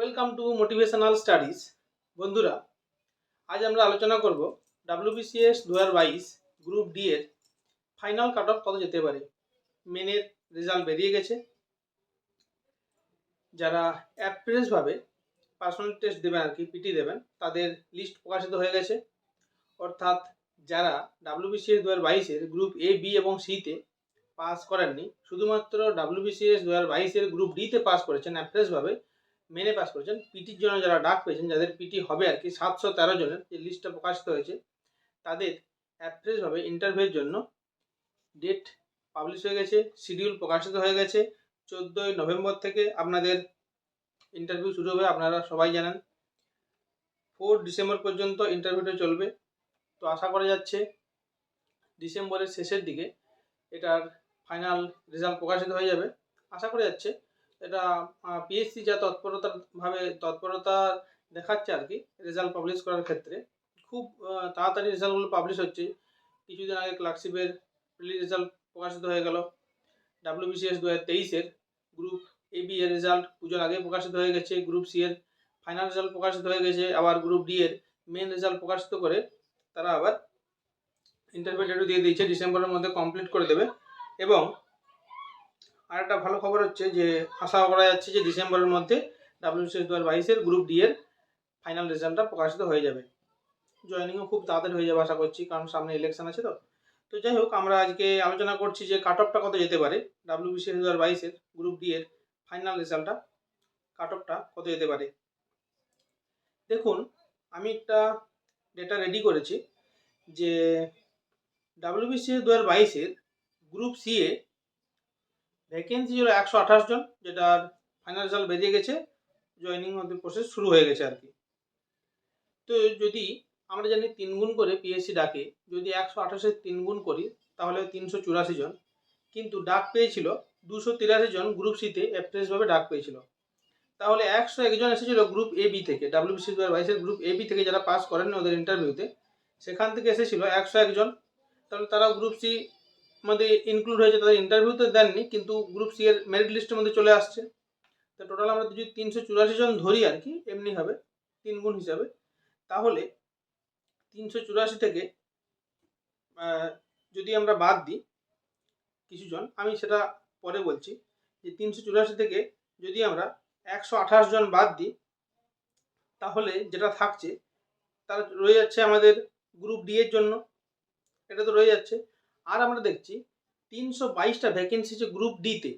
Welcome to motivational studies বন্ধুরা, আজ আমরা আলোচনা করব ডাব্লিউবিসিএস দু হাজার বাইশ গ্রুপ ডি এর ফাইনাল কাট অফ কত যেতে পারে? মেনের রেজাল্ট বেরিয়ে গেছে। যারা অ্যাপ্রেসভাবে পার্সোনাল টেস্ট দেবেন আর কি পিটি দেবেন, তাদের লিস্ট প্রকাশিত হয়ে গেছে। অর্থাৎ যারা ডাব্লিউবিসিএস দু হাজার বাইশের গ্রুপ এ বি এবং সিতে পাস করেননি, শুধুমাত্র ডাব্লিউবিসিএস দু হাজার বাইশের গ্রুপ ডিতে পাস করেছেন অ্যাপ্রেসভাবে মেনে পাস করেছেন। পিটির জন্য যারা ডাক পেয়েছেন, যাদের পিটি হবে আর কি, সাতশো তেরো জনের যে লিস্টটা প্রকাশিত হয়েছে, তাদের অ্যাপ্রেসভাবে ইন্টারভিউর জন্য। ডেট পাবলিশ হয়ে গেছে শিডিউল প্রকাশিত হয়ে গেছে। চোদ্দোই নভেম্বর থেকে আপনাদের ইন্টারভিউ শুরু হবে, আপনারা সবাই জানেন। ফোর ডিসেম্বর পর্যন্ত ইন্টারভিউটা চলবে। তো আশা করা যাচ্ছে ডিসেম্বরের শেষের দিকে এটার ফাইনাল রেজাল্ট প্রকাশিত হয়ে যাবে। আশা করা যাচ্ছে এটা পিএসসি যা তৎপরতা, ভাবে তৎপরতা দেখাচ্ছে আর কি রেজাল্ট পাবলিশ করার ক্ষেত্রে। খুব তাড়াতাড়ি রেজাল্টগুলো পাবলিশ হচ্ছে। কিছুদিন আগে ক্লার্কশিপের প্রিলি রেজাল্ট প্রকাশিত হয়ে গেল। ডাব্লিউবিসিএস দু হাজার তেইশের গ্রুপ এ বি এর রেজাল্ট পুজোর আগে প্রকাশিত হয়ে গেছে। গ্রুপ সি এর ফাইনাল রেজাল্ট প্রকাশিত হয়ে গেছে। আবার গ্রুপ ডি এর মেন রেজাল্ট প্রকাশিত করে তারা আবার ইন্টারভিউ দিয়ে দিয়েছে। ডিসেম্বরের মধ্যে কমপ্লিট করে দেবে। এবং আর একটা ভালো খবর হচ্ছে যে, আশা করা যাচ্ছে যে ডিসেম্বরের মধ্যে ডাব্লিউসিএস দু হাজার বাইশের গ্রুপ ডি এর ফাইনাল রেজাল্টটা প্রকাশিত হয়ে যাবে। জয়েনিংও খুব তাড়াতাড়ি হয়ে যাবে আশা করছি, কারণ সামনে ইলেকশন আছে তো। তো যাই হোক, আমরা আজকে আলোচনা করছি যে কাট অফটা কত যেতে পারে ডাব্লিউবিসিএস দু হাজার বাইশের গ্রুপ ডি এর ফাইনাল রেজাল্টটা কাট অফটা কত যেতে পারে। দেখুন, আমি একটা ডেটা রেডি করেছি যে ডাব্লিউবিসিএস দু হাজার বাইশের গ্রুপ সি এ ভ্যাকেন্সি ছিল একশো আঠাশ জন, যেটার ফাইনাল রেজাল্ট বেরিয়ে গেছে জয়েনিং ওদের প্রসেস শুরু হয়ে গেছে আর কি। তো যদি আমরা জানি তিন গুণ করে পিএসসি ডাকে, যদি একশো আঠাশের তিন গুণ করি, তাহলে তিনশো চুরাশি জন। কিন্তু ডাক পেয়েছিল দুশো তিরাশি জন গ্রুপ সিতে অ্যাপ্রেসভাবে ডাক পেয়েছিল। তাহলে একশো একজন এসেছিল গ্রুপ এ বি থেকে ডাব্লিউবিসি দু বাইশের গ্রুপ এ বি থেকে যারা পাস করেন ওদের ইন্টারভিউতে সেখান থেকে এসেছিল একশো একজন তাহলে তারা গ্রুপ সি মধ্যে ইনক্লুড হয়েছে, তাদের ইন্টারভিউতে দেননি, কিন্তু গ্রুপ সি এর মেরিট লিস্টের মধ্যে চলে আসছে। তো টোটাল আমরা যদি তিনশো চুরাশি জন ধরি আর কি, এমনি হবে, তিন গুণ হিসাবে, তাহলে তিনশো চুরাশি থেকে যদি আমরা বাদ দিই কিছু জন, আমি সেটা পরে বলছি, যে তিনশো চুরাশি থেকে যদি আমরা একশো আঠাশ জন বাদ দিই, তাহলে যেটা থাকছে, তার রয়ে যাচ্ছে আমাদের গ্রুপ ডি এর জন্য, এটা তো রয়ে যাচ্ছে। আর আমরা দেখছি তিনশো বাইশটা ভ্যাকেন্সি আছে গ্রুপ ডিতে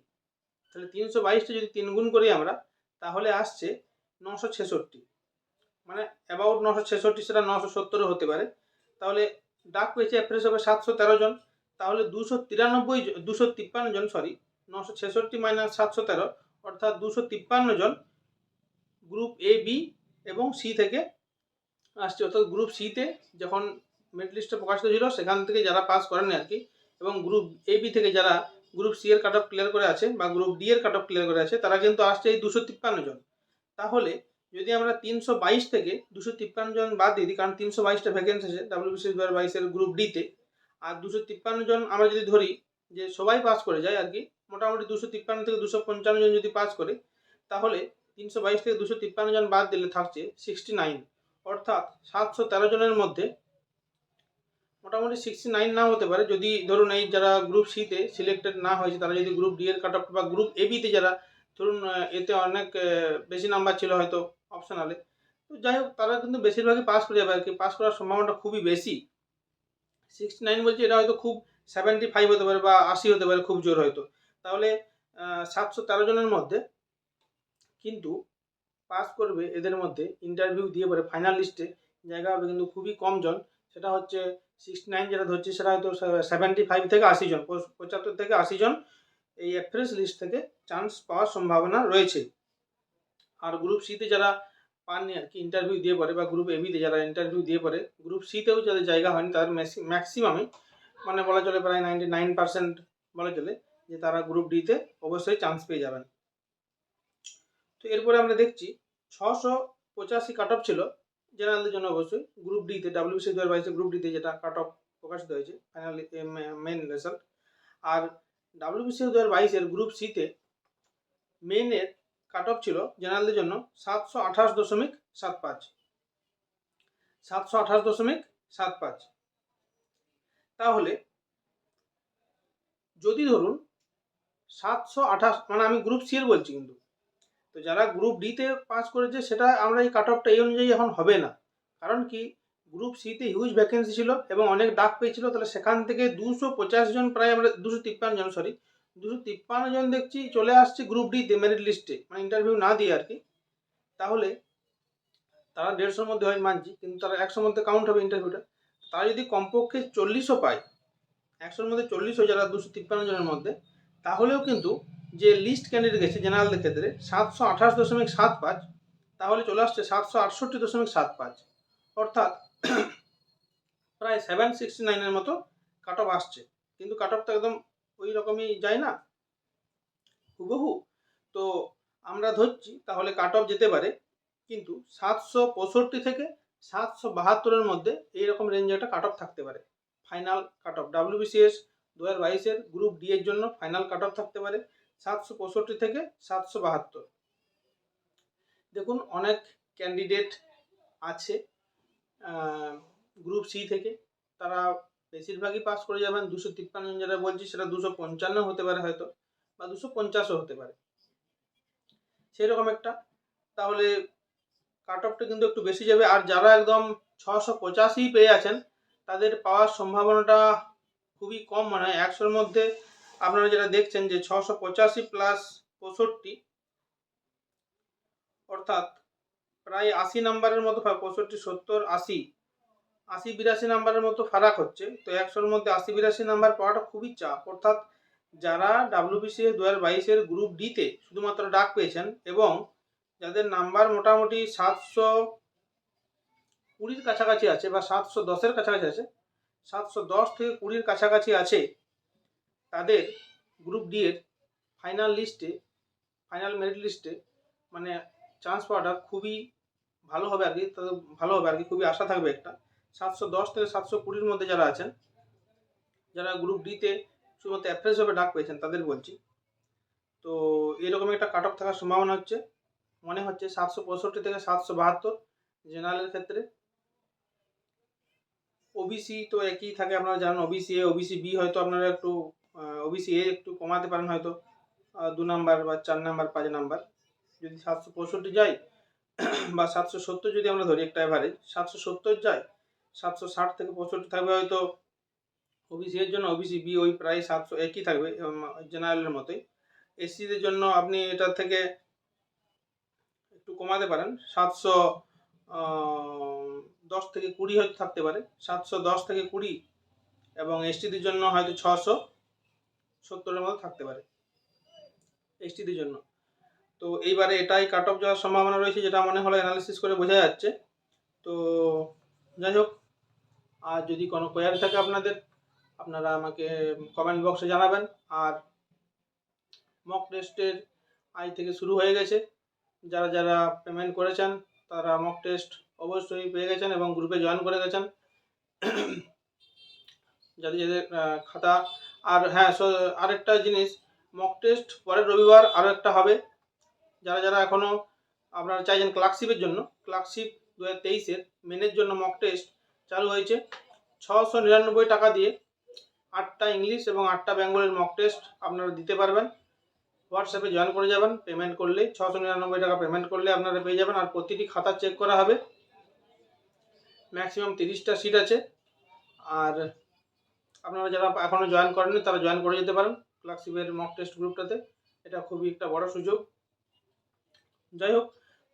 তাহলে তিনশো বাইশটা যদি তিন গুণ করি আমরা, তাহলে আসছে নশো ছেষট্টি। মানে অ্যাবাউট নশো ছেষট্টি সেটা নশো সত্তরও হতে পারে। তাহলে ডাক পেয়েছে অ্যাপ্রেস হবে সাতশো তেরো জন। তাহলে দুশো তিরানব্বই দুশো তিপ্পান্ন জন সরি নশো ছেষট্টি মাইনাস সাতশো তেরো, অর্থাৎ দুশো তিপ্পান্ন জন গ্রুপ এ বি এবং সি থেকে আসছে। অর্থাৎ গ্রুপ সিতে যখন মেরিট লিস্টে প্রকাশিত ছিল, সেখান থেকে যারা পাস করেনি আর কি এবং গ্রুপ এ বি থেকে যারা গ্রুপ সি এর কাট অফ ক্লিয়ার করে আছে বা গ্রুপ ডি এর কাট অফ ক্লিয়ার করে আছে, তারা কিন্তু আসছে এই দুশো তিপ্পান্ন জন। তাহলে যদি আমরা তিনশো বাইশ থেকে দুশো তিপ্পান্ন জন বাদ দিই, কারণ তিনশো বাইশটা ভ্যাকেন্সি আছে ডাব্লিউবিসি দু হাজার বাইশের গ্রুপ ডিতে আর দুশো তিপ্পান্ন জন আমরা যদি ধরি যে সবাই পাস করে যায় আর কি মোটামুটি দুশো তিপ্পান্ন থেকে দুশো পঞ্চান্ন জন যদি পাস করে, তাহলে তিনশো বাইশ থেকে দুশো তিপ্পান্ন জন বাদ দিলে থাকছে সিক্সটি নাইন অর্থাৎ সাতশো তেরো জনের মধ্যে মোটামুটি সিক্সটি নাইন না হতে পারে। যদি ধরুন এই যারা গ্রুপ সিতে সিলেক্টেড না হয়েছে, তারা যদি গ্রুপ ডি এর কাট অফ বা গ্রুপ এ বিতে যারা, ধরুন এতে অনেক বেশি নাম্বার ছিল হয়তো অপশনালে তো যাই হোক, তারা কিন্তু বেশিরভাগই পাস করে যাবে আর কি। পাস করার সম্ভাবনাটা খুবই বেশি। সিক্সটি নাইন বলছি এটা হয়তো খুব সেভেন্টি ফাইভ হতে পারে বা আশি হতে পারে, খুব জোর হয়তো। তাহলে সাতশো তেরো জনের মধ্যে কিন্তু পাস করবে এদের মধ্যে ইন্টারভিউ দিয়ে পরে ফাইনাল লিস্টে জায়গা হবে কিন্তু খুবই কম জন। সেটা হচ্ছে সিক্সটি নাইন যেটা ধরছি, সেটা হয়তো সেভেন্টি ফাইভ থেকে আশি জন পঁচাত্তর থেকে আশি জন এই অ্যাপ্রেস লিস্ট থেকে চান্স পাওয়ার সম্ভাবনা রয়েছে। আর গ্রুপ সিতে যারা পাননি আর কি ইন্টারভিউ দিয়ে পরে বা গ্রুপ এবিতে যারা ইন্টারভিউ দিয়ে পরে গ্রুপ সিতেও যাদের জায়গা হয়নি তাদের ম্যাক্সিমামই মানে বলা চলে প্রায় নাইনটি নাইন পার্সেন্ট বলা চলে যে তারা গ্রুপ ডিতে অবশ্যই চান্স পেয়ে যাবেন। তো এরপরে আমরা দেখছি, ছশো পঁচাশি কাট অফ ছিল। জেনারেলদের জন্য অবশ্যই গ্রুপ ডিতে ডাব্লিউসি দু হাজার বাইশে গ্রুপ ডিতে যেটা কাট অফ প্রকাশিত হয়েছে ফাইনাল মেন রেজাল্ট আর ডাব্লিউবিসি দু হাজার বাইশের গ্রুপ সিতে মেনের কাট অফ ছিল জেনারেলদের জন্য সাতশো আঠাশ দশমিক সাত পাঁচ। সাতশো আঠাশ দশমিক সাত পাঁচ। তাহলে যদি ধরুন সাতশো আঠাশ মানে আমি গ্রুপ সি এর বলছি কিন্তু তো যারা গ্রুপ ডিতে পাস করেছে, সেটা আমরা এই কাট অফটা এই অনুযায়ী এখন হবে না। কারণ কি? গ্রুপ সিতে হিউজ ভ্যাকেন্সি ছিল এবং অনেক ডাক পেয়েছিল। তাহলে সেখান থেকে দুশো পঁচাশ জন প্রায় আমরা দুশো তিপ্পান্ন জন সরি দুশো তিপ্পান্ন জন দেখছি চলে আসছে গ্রুপ ডিতে মেরিট লিস্টে মানে ইন্টারভিউ না দিয়ে আর কি। তাহলে তারা দেড়শোর মধ্যে হয় মানছি, কিন্তু তারা একশোর মধ্যে কাউন্ট হবে ইন্টারভিউটা তারা যদি কমপক্ষে চল্লিশও পায়, একশোর মধ্যে চল্লিশও যারা দুশো তিপ্পান্ন জনের মধ্যে, তাহলেও কিন্তু যে লিস্ট ক্যান্ডিডেট গেছে জেনারেলদের ক্ষেত্রে, সাতশো আঠাশ দশমিক সাত পাঁচ, তাহলে চলে আসছে সাতশো আটষট্টি দশমিক সাত পাঁচ। অর্থাৎ প্রায় সেভেন সিক্সটি নাইনের মতো কাট অফ আসছে। কিন্তু কাট অফ তো একদম ওই রকমই যায় না। হুবহু। তো আমরা ধরছি, তাহলে কাট অফ যেতে পারে, কিন্তু সাতশো পঁয়ষট্টি থেকে সাতশো বাহাত্তরের মধ্যে এইরকম রেঞ্জে একটা কাট অফ থাকতে পারে। ফাইনাল কাট অফ ডাব্লিউবিসিএস দু হাজার বাইশের গ্রুপ ডি এর জন্য ফাইনাল কাট অফ থাকতে পারে। সাতশো পঁয়ষট্টি থেকে সাতশো বাহাত্তর। দেখুন, অনেক ক্যান্ডিডেট আছে গ্রুপ সি থেকে। তারা বেশিরভাগই পাস করে যাবেন। দুশো তিপ্পান্ন জন যেটা বলছি, সেটা দুশো পঞ্চান্ন হতে পারে হয়তো, বা দুশো পঞ্চাশও হতে পারে। সেরকম একটা। তাহলে কাট অফটা কিন্তু একটু বেশি যাবে। আর যারা একদম ছশো পঁচাশি পেয়ে আছেন, তাদের পাওয়ার সম্ভাবনাটা খুবই কম। মনে একশোর মধ্যে আপনারা যেটা দেখছেন যে ছশো পঁচাশি প্লাস পঁয়ষট্টি, অর্থাৎ প্রায় আশি নাম্বারের মতো পঁয়ষট্টি, সত্তর, আশি আশি বিরাশি নাম্বারের মতো ফারাক হচ্ছে। তো একশোর মধ্যে আশি বিরাশি নাম্বার পাওয়াটা খুবই চাপ। অর্থাৎ যারা ডাব্লিউবিসিএস দু হাজার বাইশের গ্রুপ ডিতে শুধুমাত্র ডাক পেয়েছেন এবং যাদের নাম্বার মোটামুটি সাতশো কুড়ির কাছাকাছি আছে বা সাতশো দশের কাছাকাছি আছে, সাতশো দশ থেকে কুড়ির কাছাকাছি আছে তাদের গ্রুপ ডি এর ফাইনাল লিস্টে ফাইনাল মেরিট লিস্টে মানে চান্স পাওয়াটা খুবই ভালো হবে আর কি, তাদের ভালো হবে আর কি, খুবই আশা থাকবে একটা। সাতশো দশ থেকে সাতশো কুড়ির মধ্যে যারা আছেন, যারা গ্রুপ ডিতে শুধুমাত্র অ্যাপ্রেস হবে ডাক পেয়েছেন, তাদের বলছি। তো এরকম একটা কাট অফ থাকার সম্ভাবনা হচ্ছে। মনে হচ্ছে সাতশো পঁয়ষট্টি থেকে সাতশো বাহাত্তর জেনারেলের ক্ষেত্রে। ওবিসি তো একই থাকে, আপনারা জানেন ওবিসি এ ওবিসি বি হয়তো আপনারা একটু ওবিসি এ একটু কমাতে পারেন হয়তো। দু নাম্বার বা চার নাম্বার, পাঁচ নাম্বার। যদি সাতশো পঁয়ষট্টি যায়, বা সাতশো সত্তর যদি আমরা ধরি একটা অ্যাভারেজ সাতশো সত্তর যায়, সাতশো ষাট থেকে পঁয়ষট্টি থাকবে হয়তো ওবিসি এর জন্য ওবিসি বি ওই প্রায় সাতশো একই থাকবে জেনারেলের মতোই। এসসিদের জন্য আপনি এটা থেকে একটু কমাতে পারেন। সাতশো দশ থেকে কুড়ি হয়তো থাকতে পারে। সাতশো দশ থেকে কুড়ি এবং এসটিদের জন্য হয়তো ছশো। সত্তরের মতো থাকতে পারে এসটিদের জন্য। তো এইবারে এটাই কাট অফ যাওয়ার সম্ভাবনা রয়েছে যেটা মনে হলো অ্যানালিসিস করে বোঝা যাচ্ছে। তো যাই হোক, আর যদি কোনো কোয়ারি থাকে আপনাদের, আপনারা আমাকে কমেন্ট বক্সে জানাবেন। আর মক টেস্টের আজ থেকে শুরু হয়ে গেছে। যারা যারা পেমেন্ট করেছেন, তারা মক টেস্ট অবশ্যই পেয়ে গেছেন এবং গ্রুপে জয়েন করে গেছেন। যাদের যাদের খাতা আর হ্যাঁ আরেকটা জিনিস মক টেস্ট পরের রবিবার আরও একটা হবে। যারা যারা এখনও আপনারা চাইছেন ক্লার্কশিপের জন্য ক্লার্কশিপ দু হাজার তেইশের মেনের জন্য মক টেস্ট চালু হয়েছে। ছশো নিরানব্বই টাকা দিয়ে আটটা ইংলিশ এবং আটটা বেঙ্গলের মক টেস্ট আপনারা দিতে পারবেন। হোয়াটসঅ্যাপে জয়েন করে যাবেন পেমেন্ট করলে ছশো নিরানব্বই টাকা পেমেন্ট করলে আপনারা পেয়ে যাবেন আর প্রতিটি খাতা চেক করা হবে। ম্যাক্সিমাম তিরিশটা সিট আছে। আর আপনারা যারা এখনও জয়েন করেননি, তারা জয়েন করে যেতে পারেন ক্লার্কশিপের মক টেস্ট গ্রুপটাতে এটা খুবই একটা বড় সুযোগ। যাই হোক,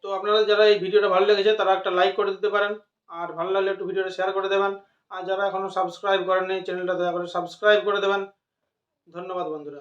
তো আপনারা যারা এই ভিডিওটা ভালো লেগেছে, তারা একটা লাইক করে দিতে পারেন। আর ভালো লাগলে একটু ভিডিওটা শেয়ার করে দেবেন। আর যারা এখনও সাবস্ক্রাইব করেননি চ্যানেলটা দয়া করে সাবস্ক্রাইব করে দেবেন। ধন্যবাদ, বন্ধুরা।